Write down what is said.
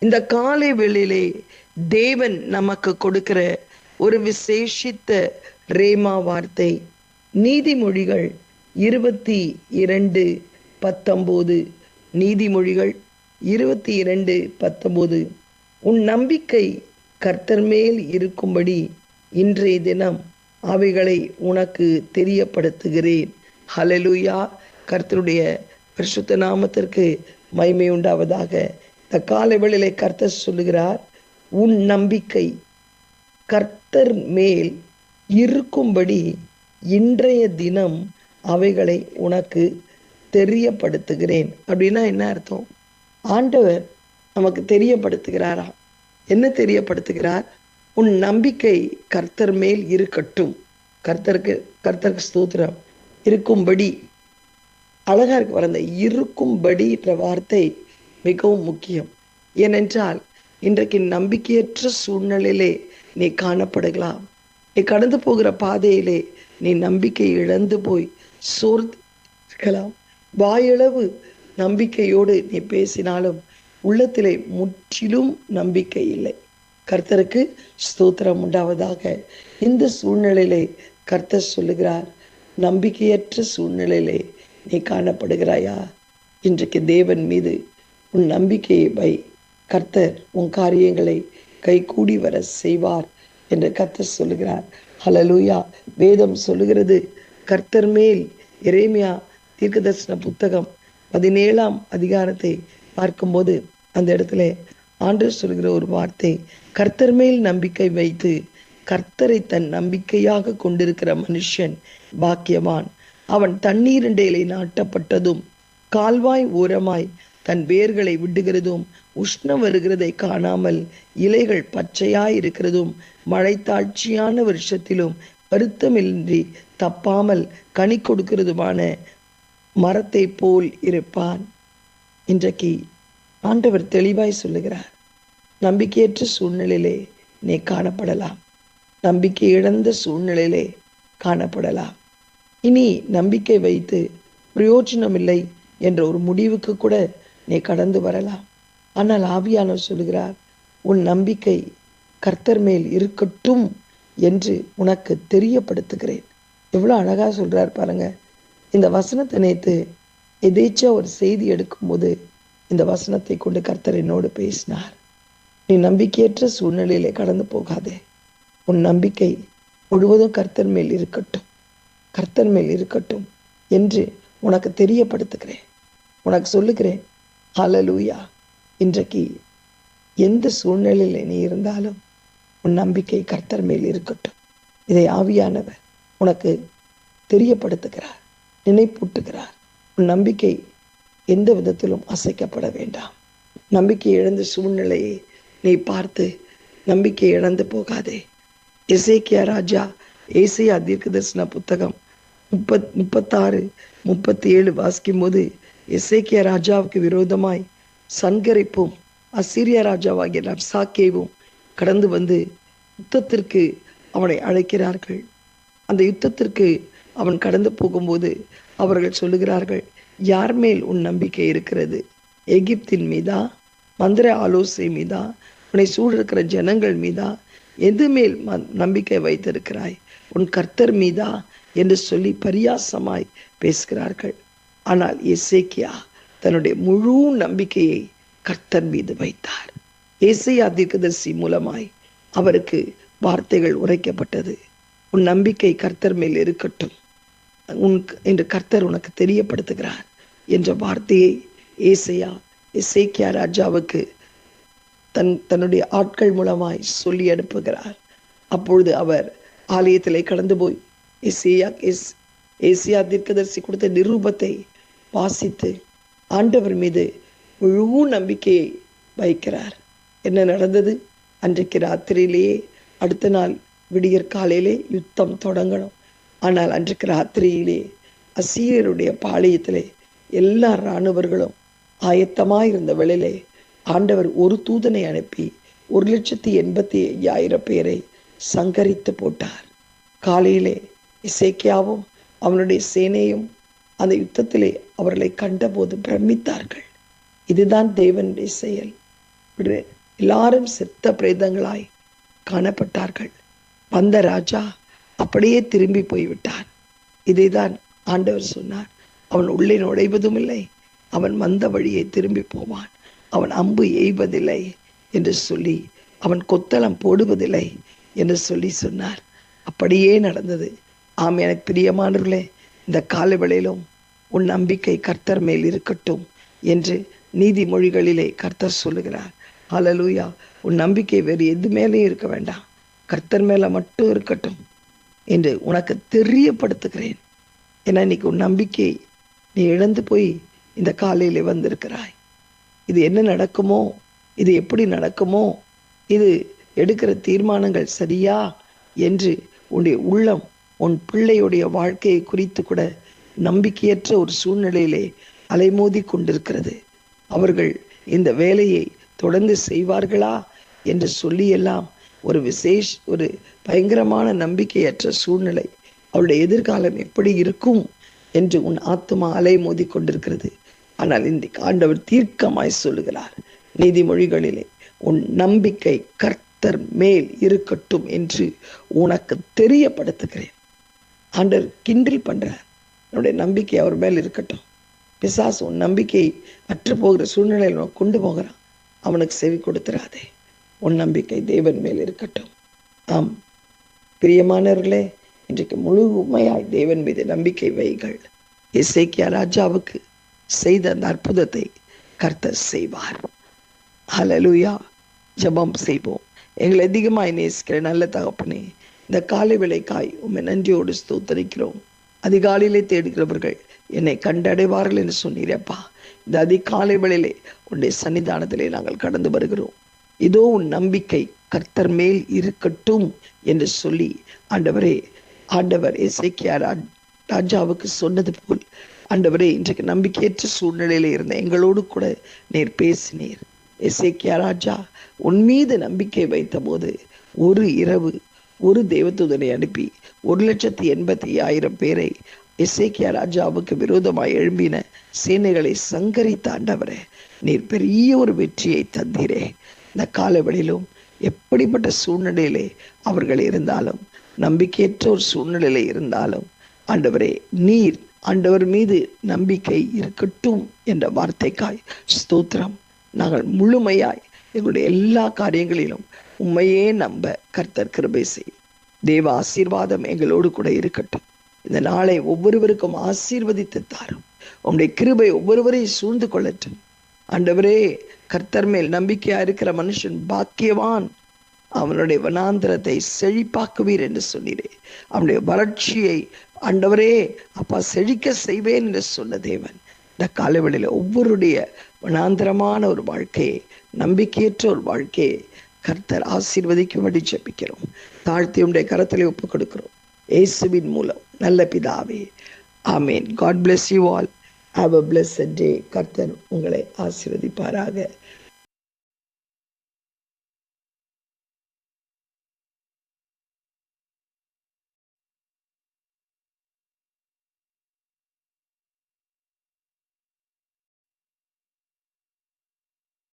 இந்த காலை வெளியிலே தேவன் நமக்கு கொடுக்கிற ஒரு விசேஷித்த ரேமா வார்த்தை. நீதிமொழிகள் இருபத்தி இரண்டு பத்தொம்போது. நீதிமொழிகள் இருபத்தி இரண்டு பத்தொம்போது. உன் நம்பிக்கை கர்த்தர் மேல் இருக்கும்படி இன்றைய தினம் அவைகளை உனக்கு தெரியப்படுத்துகிறேன். ஹலலுயா கர்த்தருடைய பரிசுத்த நாமத்திற்கு மய்மை உண்டாவதாக இந்த காலைவெளியிலே கர்த்தர் சொல்லுகிறார் உன் நம்பிக்கை கர்த்தர் மேல் இருக்கும்படி இன்றைய தினம் அவைகளை உனக்கு தெரியப்படுத்துகிறேன். அப்படின்னா என்ன அர்த்தம்? ஆண்டவர் நமக்கு தெரியப்படுத்துகிறாரா? என்ன தெரியப்படுத்துகிறார்? உன் நம்பிக்கை கர்த்தர் மேல் இருக்கட்டும். கர்த்தருக்கு கர்த்தருக்கு ஸ்தூத்திரம். இருக்கும்படி அழகா இருக்கு வர அந்த இருக்கும்படின்ற வார்த்தை மிகவும் முக்கியம். ஏனென்றால் இன்றைக்கு நம்பிக்கையற்ற சூழ்நிலையிலே நீ காணப்படுகலாம் நீ கடந்து போகிற பாதையிலே நீ நம்பிக்கை இழந்து போய் சோர்ந்திருக்கலாம். வாயளவு நம்பிக்கையோடு நீ பேசினாலும் உள்ளத்திலே முற்றிலும் நம்பிக்கை இல்லை. கர்த்தருக்கு ஸ்தோத்திரம் உண்டாவதாக. இந்த சூழ்நிலையிலே கர்த்தர் சொல்லுகிறார் நம்பிக்கையற்ற சூழ்நிலையிலே நீ காணப்படுகிறாயா? இன்றைக்கு தேவன் மீது உன் நம்பிக்கையை வை. கர்த்தர் உன் காரியங்களை கைகூடி வர செய்வார் என்று கர்த்தர் சொல்லுகிறார். ஹலலூயா வேதம் சொல்லுகிறது. கர்த்தர் மேல் எரேமியா தீர்க்கதர்சன புத்தகம் பதினேழாம் அதிகாரத்தை பார்க்கும்போது அந்த இடத்துல ஆண்டு சொல்கிற ஒரு வார்த்தை கர்த்தர் மேல் நம்பிக்கை வைத்து கர்த்தரை தன் நம்பிக்கையாக கொண்டிருக்கிற மனுஷன் பாக்கியவான். அவன் தண்ணீரண்டையிலே நாட்டப்பட்டதும் கால்வாய் ஓரமாய் தன் வேர்களை விடுகிறதும் உஷ்ணம் வருகிறதை காணாமல் இலைகள் பச்சையாய் இருக்கிறதும் மழை வருஷத்திலும் வருத்தமின்றி தப்பாமல் கனி கொடுக்கிறதுமான மரத்தை போல் இருப்பான். இன்றைக்கு ஆண்டவர் தெளிவாய் சொல்லுகிறார் நம்பிக்கையற்ற சூழ்நிலையிலே நீ காணப்படலாம். நம்பிக்கை இழந்த சூழ்நிலையிலே காணப்படலாம். இனி நம்பிக்கை வைத்து பிரயோஜனமில்லை என்ற ஒரு முடிவுக்கு கூட நீ கடந்து வரலாம். ஆனால் ஆவியானவர் சொல்லுகிறார் உன் நம்பிக்கை கர்த்தர் மேல் இருக்கட்டும் என்று உனக்கு தெரியப்படுத்துகிறேன். எவ்வளோ அழகா சொல்கிறார் பாருங்க. இந்த வசனத்தை நேத்து எதேச்சா ஒரு செய்தி எடுக்கும்போது இந்த வசனத்தை கொண்டு கர்த்தர் என்னோடு பேசினார். நீ நம்பிக்கையற்ற சூழ்நிலையிலே கடந்து போகாதே. உன் நம்பிக்கை முழுவதும் கர்த்தர் மேல் இருக்கட்டும். கர்த்தர் மேல் இருக்கட்டும் என்று உனக்கு தெரியப்படுத்துகிறேன். உனக்கு சொல்லுகிறேன் ஹலலூயா இன்றைக்கு எந்த சூழ்நிலையில் நீ இருந்தாலும் உன் நம்பிக்கை கர்த்தர் மேல் இருக்கட்டும். இதை ஆவியானவர் உனக்கு தெரியப்படுத்துகிறார் நினைப்பூட்டுகிறார். உன் நம்பிக்கை எந்த விதத்திலும் அசைக்கப்பட வேண்டாம். நம்பிக்கை இழந்த சூழ்நிலையை நீ பார்த்து நம்பிக்கை இழந்து போகாதே. எசேக்கியா ராஜா ஏசியா தீர்க்கதர்சன புத்தகம் முப்பத் முப்பத்தாறு முப்பத்தி ஏழு வாசிக்கும் போது இசைக்கிய ராஜாவுக்கு விரோதமாய் சன்கரிப்பும் அசிரிய ராஜாவாகிய நர்சாக்கேவும் கடந்து வந்து யுத்தத்திற்கு அவனை அழைக்கிறார்கள். அந்த யுத்தத்திற்கு அவன் கடந்து போகும்போது அவர்கள் சொல்லுகிறார்கள் யார் மேல் உன் நம்பிக்கை இருக்கிறது? எகிப்தின் மீதா? மந்திர ஆலோசனை மீதா? உன்னை சூழிருக்கிற ஜனங்கள் மீதா? எது மேல் நம்பிக்கை வைத்திருக்கிறாய்? உன் கர்த்தர் மீதா? என்று சொல்லி பரியாசமாய் பேசுகிறார்கள். ஆனால் இசைக்கியா தன்னுடைய முழு நம்பிக்கையை கர்த்தர் மீது வைத்தார். ஏசையா தீர்க்கதரிசி மூலமாய் அவருக்கு வார்த்தைகள் உரைக்கப்பட்டது. உன் நம்பிக்கை கர்த்தர் மேல் இருக்கட்டும். உன் என்று கர்த்தர் உனக்கு தெரியப்படுத்துகிறார் என்ற வார்த்தையை ஏசையா இசைக்கியா ராஜாவுக்கு தன் தன்னுடைய ஆட்கள் மூலமாய் சொல்லி அனுப்புகிறார். அப்பொழுது அவர் ஆலயத்திலே கடந்து போய் இசையா எஸ் ஏசியா தீர்க்கதரிசி கொடுத்த நிரூபத்தை வாசித்து ஆண்டவர் மீது முழு நம்பிக்கையை வைக்கிறார். என்ன நடந்தது? அன்றைக்கு ராத்திரியிலேயே அடுத்த நாள் விடியற் காலையிலே யுத்தம் தொடங்கணும். ஆனால் அன்றைக்கு ராத்திரியிலே அசீரியருடைய பாளையத்திலே எல்லா இராணுவர்களும் ஆயத்தமாயிருந்த வேளையிலே ஆண்டவர் ஒரு தூதனை அனுப்பி ஒரு லட்சத்தி எண்பத்தி ஐயாயிரம் பேரை சங்கரித்து போட்டார். காலையிலே இசைக்கியாவும் அவனுடைய சேனையும் அந்த யுத்தத்திலே அவர்களை கண்டபோது பிரமித்தார்கள். இதுதான் தேவனுடைய செயல். எல்லாரும் செத்த பிரேதங்களாய் காணப்பட்டார்கள். வந்த ராஜா அப்படியே திரும்பி போய்விட்டான் இதைதான் ஆண்டவர் சொன்னார். அவன் உள்ளே நுழைவதும் இல்லை அவன் வந்த வழியை திரும்பி போவான். அவன் அம்பு எய்வதில்லை என்று சொல்லி அவன் கொத்தளம் போடுவதில்லை என்று சொல்லி சொன்னார். அப்படியே நடந்தது. ஆம் எனக்கு பிரியமானவர்களே இந்த காலவேளையிலும் உன் நம்பிக்கை கர்த்தர் மேல் இருக்கட்டும் என்று நீதிமொழிகளிலே கர்த்தர் சொல்லுகிறார். அலலூயா உன் நம்பிக்கை வேறு எது மேலேயும் இருக்க வேண்டாம். கர்த்தர் மேல மட்டும் இருக்கட்டும் என்று உனக்கு தெரியப்படுத்துகிறேன். ஏன்னா இன்னைக்கு உன் நம்பிக்கை நீ இழந்து போய் இந்த காலையில் வந்திருக்கிறாய். இது என்ன நடக்குமோ இது எப்படி நடக்குமோ இது எடுக்கிற தீர்மானங்கள் சரியா என்று உன்னுடைய உள்ளம் உன் பிள்ளையுடைய வாழ்க்கையை குறித்து கூட நம்பிக்கையற்ற ஒரு சூழ்நிலையிலே அலைமோதி கொண்டிருக்கிறது. அவர்கள் இந்த வேலையை தொடர்ந்து செய்வார்களா என்று சொல்லியெல்லாம் ஒரு விசேஷ ஒரு பயங்கரமான நம்பிக்கையற்ற சூழ்நிலை. அவருடைய எதிர்காலம் எப்படி இருக்கும் என்று உன் ஆத்மா அலைமோதி கொண்டிருக்கிறது. ஆனால் இந்த ஆண்டவர் தீர்க்கமாய் சொல்லுகிறார் நீதிமொழிகளிலே உன் நம்பிக்கை கர்த்தர் மேல் இருக்கட்டும் என்று உனக்கு தெரியப்படுத்துகிறேன். ஆண்டவர் கிண்டில் பண்றார். என்னுடைய நம்பிக்கை அவர் மேல் இருக்கட்டும். பிசாசு உன் நம்பிக்கை அற்று போகிற சூழ்நிலையில் கொண்டு போகிறான். அவனுக்கு செவி கொடுத்துறாதே உன் நம்பிக்கை தேவன் மேல் இருக்கட்டும். ஆம். பிரியமானவர்களே இன்றைக்கு முழு உண்மையாய் தேவன் மீது நம்பிக்கை வைகள் இசைக்கியா ராஜாவுக்கு செய்த அந்த அற்புதத்தை கர்த்தர் செய்வார். ஹalleluya. ஜபம் செய்வோம். எங்களை அதிகமாக நேசிக்கிற நல்ல தகப்பனே இந்த காலை விளைக்காய் உண்மை நன்றியோடு ஸ்தோத்தரிக்கிறோம். அதிகாலையிலே தேடுகிறவர்கள் என்னை கண்டடைவார்கள் என்று சொன்னீரப்பா இந்த அதிகாலை வேளையிலே உன்னுடைய சன்னிதானத்திலே நாங்கள் கடந்து வருகிறோம். இதோ உன் நம்பிக்கை கர்த்தர் மேல் இருக்கட்டும் என்று சொல்லி ஆண்டவரே ஆண்டவர் இசைக்கியா ராஜாவுக்கு சொன்னது போல் ஆண்டவரே இன்றைக்கு நம்பிக்கையற்ற சூழ்நிலையில இருந்த எங்களோடு கூட நீர் பேசினீர். இசைக்கியா ராஜா உன் மீது நம்பிக்கை வைத்த போது ஒரு இரவு ஒரு தேவதூதனை அனுப்பி ஒரு லட்சத்தி எண்பத்தி ஆயிரம் பேரை இசைக்கியா ராஜாவுக்கு விரோதமாய் எழும்பின சேனைகளை சங்கரித்தாண்டவரே நீர் பெரிய ஒரு வெற்றியை தந்தீரே. இந்த காலவெளியிலும் எப்படிப்பட்ட சூழ்நிலையிலே அவர்கள் இருந்தாலும் நம்பிக்கையற்ற ஒரு சூழ்நிலையில இருந்தாலும் ஆண்டவரே நீர் ஆண்டவர் மீது நம்பிக்கை இருக்கட்டும் என்ற வார்த்தைக்காய் ஸ்தோத்திரம். நாங்கள் முழுமையாய் எங்களுடைய எல்லா காரியங்களிலும் உண்மையே நம்ப கர்த்தர் கிருபை செய் தேவ ஆசீர்வாதம் எங்களோடு கூட இருக்கட்டும். இந்த நாளை ஒவ்வொருவருக்கும் ஆசீர்வதித்து தாரும். உங்களுடைய கிருபை ஒவ்வொருவரையும் சூழ்ந்து கொள்ளட்டும். ஆண்டவரே கர்த்தர் மேல் நம்பிக்கையா இருக்கிற மனுஷன் பாக்கியவான். அவனுடைய வனாந்திரத்தை செழிப்பாக்குவீர் என்று சொன்னீரே. அவனுடைய வறட்சியை ஆண்டவரே அப்பா செழிக்க செய்வேன் என்று சொன்ன தேவன். இந்த காலவெளியில் ஒவ்வொருடைய வனாந்திரமான ஒரு வாழ்க்கையை நம்பிக்கையற்ற ஒரு வாழ்க்கையை கர்த்தர் ஆசீர்வதிக்கும்படி ஜெபிக்கிறோம். தாழ்த்தி உடைய கரத்திலே ஒப்புக் கொடுக்கிறோம் இயேசுவின் மூலம் நல்ல பிதாவே amen. God bless you all have a blessed day கர்த்தர் உங்களை ஆசீர்வதிப்பாராக.